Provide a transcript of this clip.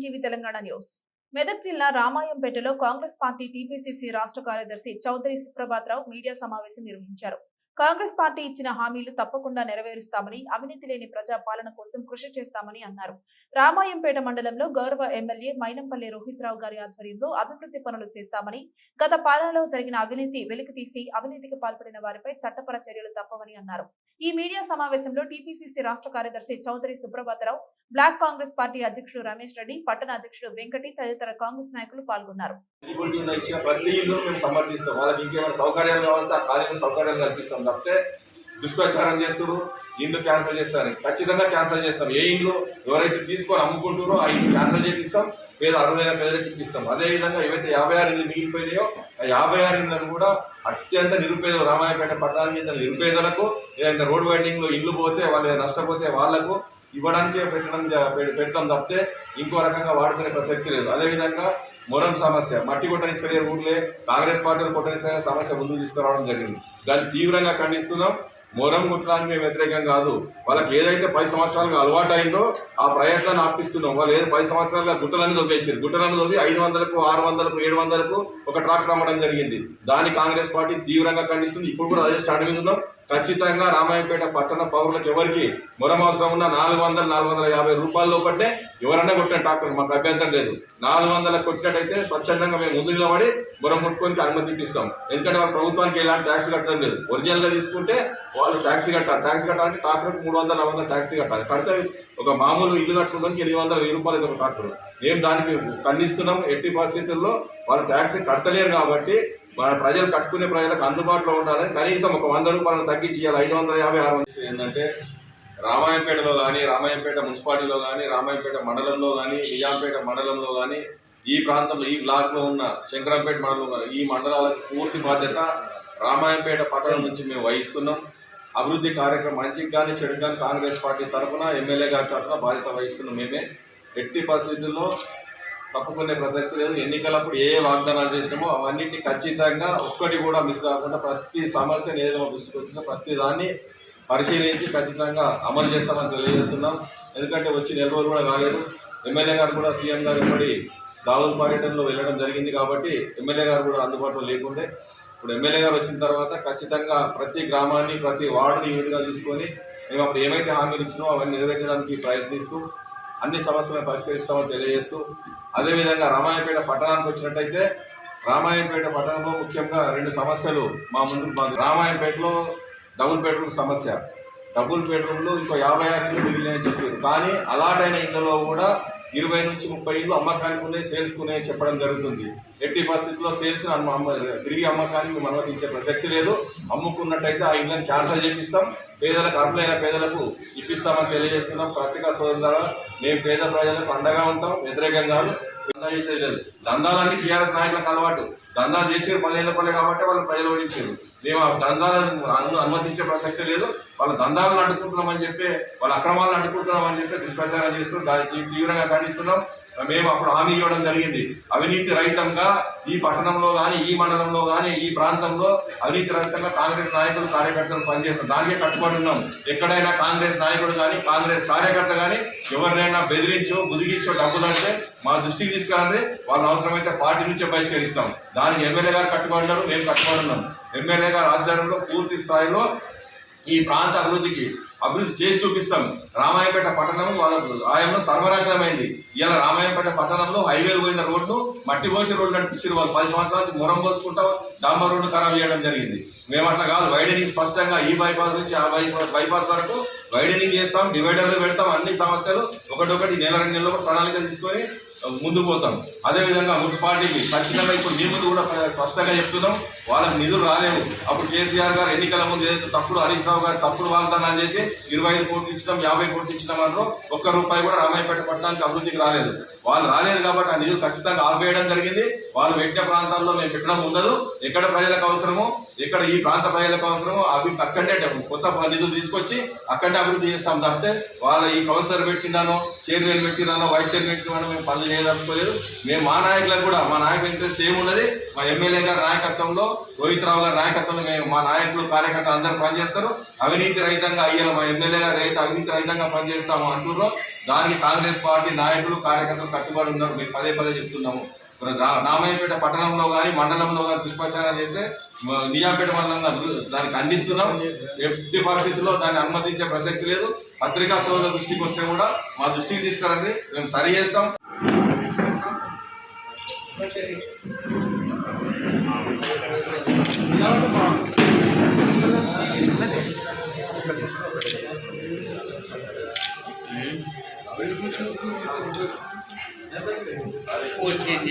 Chiranjeevi Telangana news. Medak జిల్లా రామాయంపేటలో Congress party TPCC రాష్ట్ర కార్యదర్శి చౌదరి సుప్రభాతరావు మీడియా సమావేశం నిర్వహించారు. కాంగ్రెస్ పార్టీ ఇచ్చిన హామీలు తప్పకుండా నెరవేరుస్తామని అవినీతి లేని ప్రజా పాలన కోసం కృషి చేస్తామని అన్నారు. రామాయంపేట మండలంలో గౌరవ ఎమ్మెల్యే మైనంపల్లి రోహిత్ రావు గారి ఆధ్వర్యంలో అభివృద్ధి పనులు చేస్తామని గత పాలనలో జరిగిన అవినీతి వెలికితీసి అవినీతికి పాల్పడిన వారిపై చట్టపర చర్యలు తప్పవని అన్నారు. ఈ మీడియా సమావేశంలో టీపీసీసీ రాష్ట్ర కార్యదర్శి చౌదరి సుప్రభాతరావు బ్లాక్ కాంగ్రెస్ పార్టీ అధ్యక్షుడు రమేష్ రెడ్డి పట్టణ అధ్యక్షుడు వెంకటి తదితర కాంగ్రెస్ నాయకులు పాల్గొన్నారు. సమర్థిస్తాం. వాళ్ళకి ఇంకేమైనా సౌకర్యాలు కావాల్సి ఆ సౌకర్యాలు కల్పిస్తాం. తప్పితే దుష్ప్రచారం చేస్తారు ఇండ్లు క్యాన్సిల్ చేస్తారని ఖచ్చితంగా క్యాన్సిల్ చేస్తాం. ఏ ఇండ్లు ఎవరైతే తీసుకొని అమ్ముకుంటారో ఆ ఇండ్లు క్యాన్సిల్ చేపిస్తాం. పేద అర్హులైన పేదలకు ఇప్పిస్తాం. అదేవిధంగా ఏవైతే యాభై ఆరు ఇల్లు మిగిలిపోయినాయో ఆ యాభై ఆరు ఇళ్ళను కూడా అత్యంత నిరుపేదలు రామాయపేట పట్టణానికి చెందిన నిరుపేదలకు ఏదైనా రోడ్ వైడింగ్లో ఇల్లు పోతే వాళ్ళు నష్టపోతే వాళ్ళకు ఇవ్వడానికే పెట్టడం పెడతాం తప్పితే ఇంకో రకంగా వాడుకునే ప్రసక్తి లేదు. అదేవిధంగా మొరం సమస్య. మట్టి కొట్టనిస్తలే ఊర్లే కాంగ్రెస్ పార్టీలు కొట్టనిస్తలే సమస్య ముందుకు తీసుకురావడం జరిగింది. దాన్ని తీవ్రంగా ఖండిస్తున్నాం. మొరం కుట్రానికి మేము వ్యతిరేకం కాదు. వాళ్ళకి ఏదైతే పది సంవత్సరాలకు అలవాటు అయిందో ఆ ప్రయత్నాన్ని ఆపిస్తున్నాం వాళ్ళు ఏదో పది సంవత్సరాలుగా గుట్టలన్నీ దొబ్బేసారు గుట్టలన్నీ దొబ్బి ఐదు వందలకు ఆరు వందలకు ఏడు వందలకు ఒక ట్రాక్టర్ అమ్మడం జరిగింది. దాన్ని కాంగ్రెస్ పార్టీ తీవ్రంగా ఖండిస్తుంది. ఇప్పుడు కూడా అదే స్టాండ్ మీద ఉన్నాం. ఖచ్చితంగా రామాయణపేట పట్టణ పౌరులకు ఎవరికి మురమవసరం అవసరం ఉన్న నాలుగు వందల నాలుగు వందల యాభై రూపాయల లోపట్టే ఎవరన్నా కొట్టిన ట్రాక్టర్ మాకు అభ్యంతరం లేదు. నాలుగు వందల కొట్టినట్టయితే స్వచ్ఛందంగా మేము ముందు నిలబడి మురం ముట్టుకొని అనుమతి ఇప్పిస్తాం. ఎందుకంటే వాళ్ళ ప్రభుత్వానికి ఎలాంటి ట్యాక్స్ కట్టడం లేదు. ఒరిజినల్గా తీసుకుంటే వాళ్ళు ట్యాక్స్ కట్టాలి. ట్యాక్స్ కట్టాలంటే ట్రాక్టర్కి మూడు వందల నాలుగు వందల ట్యాక్స్ కట్టాలి. కడితే ఒక మామూలు ఇల్లు కట్టుకోవడానికి ఎనిమిది వందల వెయ్యి రూపాయలు ఒక కట్టరు మేము దానికి ఖండిస్తున్నాం ఎట్టి పరిస్థితుల్లో వాళ్ళు ట్యాక్స్ కట్టలేరు కాబట్టి మన ప్రజలు కట్టుకునే ప్రజలకు అందుబాటులో ఉండాలని కనీసం ఒక వంద రూపాయలను తగ్గించి ఇవ్వాలి ఐదు వందల యాభై ఆరు వందలు. ఏంటంటే రామాయంపేటలో కానీ రామాయంపేట మున్సిపాలిటీలో కానీ రామాయంపేట మండలంలో కానీ నిజాంపేట మండలంలో కానీ ఈ ప్రాంతంలో ఈ బ్లాక్లో ఉన్న శంకరంపేట మండలంలో కానీ ఈ మండలాలకు పూర్తి బాధ్యత రామాయంపేట పట్టణం నుంచి మేము వహిస్తున్నాం. అభివృద్ధి కార్యక్రమం మంచికి కానీ చెడు కానీ కాంగ్రెస్ పార్టీ తరఫున ఎమ్మెల్యే గారి తరఫున బాధ్యత వహిస్తున్నాం మేమే. ఎట్టి పరిస్థితుల్లో తప్పుకునే ప్రసక్తి లేదు. ఎన్నికలప్పుడు ఏ వాగ్దానాలు చేసినామో అవన్నింటినీ ఖచ్చితంగా ఒక్కటి కూడా మిస్ కాకుండా ప్రతి సమస్యను ఏదైనా దృష్టికి ప్రతి దాన్ని పరిశీలించి ఖచ్చితంగా అమలు చేస్తామని తెలియజేస్తున్నాం. ఎందుకంటే వచ్చి నెల రోజులు కూడా కాలేదు. ఎమ్మెల్యే గారు కూడా సీఎం గారు ఇప్పటి దావూద్ పర్యటనలో వెళ్ళడం జరిగింది కాబట్టి ఎమ్మెల్యే గారు కూడా అందుబాటులో లేకుండే. ఇప్పుడు ఎమ్మెల్యే గారు వచ్చిన తర్వాత ఖచ్చితంగా ప్రతి గ్రామాన్ని ప్రతి వార్డుని యూనిట్గా తీసుకొని మేము అప్పుడు ఏమైతే హామీలు ఇచ్చినో అవన్నీ నెరవేర్చడానికి ప్రయత్నిస్తూ అన్ని సమస్యలను పరిష్కరిస్తామని తెలియజేస్తూ అదేవిధంగా రామాయపేట పట్టణానికి వచ్చినట్టయితే రామాయణపేట పట్టణంలో ముఖ్యంగా రెండు సమస్యలు మా ముందు మా రామాయపేటలో డబుల్ బెడ్రూమ్ సమస్య. డబుల్ బెడ్రూమ్లు ఇంకో యాభై ఆరు ఇళ్ళు మిగిలినాయని చెప్పారు. కానీ అలాటైన అయిన ఇళ్ళలో కూడా ఇరవై నుంచి ముప్పై ఇళ్ళు అమ్మకానికి ఉన్నాయి సేల్స్ చెప్పడం జరుగుతుంది. ఎట్టి పరిస్థితుల్లో సేల్స్ అమ్మ అమ్మ తిరిగి అమ్మకానికి అనుమతించే ప్రసక్తి లేదు. అమ్ముకున్నట్టయితే ఆ ఇళ్ళని క్యాన్సల్ చేపిస్తాం. పేదలకు అర్హులైన పేదలకు ఇప్పిస్తామని తెలియజేస్తున్నాం. పత్రికా సోదరుల ద్వారా మేము పేద ప్రజలకు అండగా ఉంటాం. వ్యతిరేకంగా దందా చేసేది లేదు. దందాలన్నీ టీఆర్ఎస్ నాయకులకు అలవాటు. దందాలు చేసి పదిహేను పనులు కాబట్టి వాళ్ళు ప్రజలు ఓడించారు. మేము ఆ దందాలను అనుమతించే ప్రసక్తి లేదు. వాళ్ళ దందాలను అడ్డుకుంటున్నామని చెప్పి వాళ్ళ అక్రమాలను అడ్డుకుంటున్నామని చెప్పి దుష్ప్రచారం చేస్తూ దానికి తీవ్రంగా ఖండిస్తున్నాం. మేము అప్పుడు హామీ ఇవ్వడం జరిగింది. అవినీతి రహితంగా ఈ పట్టణంలో కానీ ఈ మండలంలో కానీ ఈ ప్రాంతంలో అవినీతి రహితంగా కాంగ్రెస్ నాయకులు కార్యకర్తలు పనిచేస్తాం దానికే కట్టుబడి ఉన్నాం. ఎక్కడైనా కాంగ్రెస్ నాయకుడు కానీ కాంగ్రెస్ కార్యకర్త కానీ ఎవరినైనా బెదిరించో బుదిగించో డబ్బులు అంటే మా దృష్టికి తీసుకురండి. వాళ్ళు అవసరమైతే పార్టీ నుంచే బహిష్కరిస్తాం. దానికి ఎమ్మెల్యే గారు కట్టుబడి ఉన్నారు. మేము కట్టుబడి ఉన్నాం. ఎమ్మెల్యే గారు ఆధ్వర్యంలో పూర్తి స్థాయిలో ఈ ప్రాంత అభివృద్ధికి అభివృద్ధి చేసి చూపిస్తాం. రామాయపేట పట్టణం వాళ్ళ ఆయనలో సర్వనాశనమైంది. ఇలా రామాయపేట పట్టణంలో హైవేలు పోయిన రోడ్లు మట్టి పోసి రోడ్లు నడిపించారు వాళ్ళు. పది సంవత్సరాల నుంచి మొరం పోసుకుంటా డాంబర్ రోడ్డు ఖరాబ్ చేయడం జరిగింది. మేము అట్లా కాదు. వైడనింగ్ స్పష్టంగా ఈ బైపాస్ నుంచి ఆ బైపాస్ బైపాస్ వరకు వైడనింగ్ చేస్తాం డివైడర్లు పెడతాం అన్ని సమస్యలు ఒకటొకటి నెల రెండు నెలలు ప్రణాళిక తీసుకొని ముందుకు పోతాం. అదేవిధంగా మున్సిపాలిటీకి ఖచ్చితంగా ఇప్పుడు మీ ముందు కూడా స్పష్టంగా చెప్తున్నాం. వాళ్ళకి నిధులు రాలేవు. అప్పుడు కేసీఆర్ గారు ఎన్నికల ముందు ఏదైతే తప్పుడు హరీష్ రావు గారు తప్పుడు వాగ్దానాలు చేసి ఇరవై ఐదు కోట్లు ఇచ్చినాం యాభై కోట్లు ఇచ్చినాం అంటారు ఒక్క రూపాయి కూడా రామాయపేట పట్టణానికి అభివృద్ధికి రాలేదు. వాళ్ళు రాలేదు కాబట్టి ఆ నిధులు ఖచ్చితంగా ఆపేయడం జరిగింది. వాళ్ళు పెట్టిన ప్రాంతాల్లో మేము పెట్టడం ఉండదు. ఎక్కడ ప్రజలకు అవసరమో ఇక్కడ ఈ ప్రాంత ప్రజలకు అవసరమో అవి అక్కడే కొత్త నిధులు తీసుకొచ్చి అక్కడే అభివృద్ధి చేస్తాం తప్పితే వాళ్ళ ఈ కౌన్సిలర్ పెట్టినానో చైర్మన్ పెట్టినానో వైస్ చైర్మన్ పెట్టినానో మేము పనులు చేయదలుచుకోలేదు. మేము మా నాయకులకు కూడా మా నాయకుల ఇంట్రెస్ట్ ఏమున్నది? మా ఎమ్మెల్యే గారి నాయకత్వంలో రోహిత్ రావు గారి నాయకత్వంలో మేము మా నాయకులు కార్యకర్తలు అందరూ పనిచేస్తారు. అవినీతి రహితంగా అయ్యాలి మా ఎమ్మెల్యే గారు అయితే అవినీతి రహితంగా పనిచేస్తాము అంటుర్రో. దానికి కాంగ్రెస్ పార్టీ నాయకులు కార్యకర్తలు కట్టుబడి ఉన్నారు. మేము పదే పదే చెప్తున్నాము. రామాయపేట పట్టణంలో కానీ మండలంలో కానీ దుష్ప్రచారం చేస్తే నియాపేట మండలంగా దానికి అందిస్తున్నాం ఎట్టి పరిస్థితుల్లో దాన్ని అనుమతించే ప్రసక్తి లేదు. పత్రికా సోదరుల దృష్టికి వస్తే కూడా మా దృష్టికి తీసుకురండి. మేము సరి చేస్తాం. 父亲的。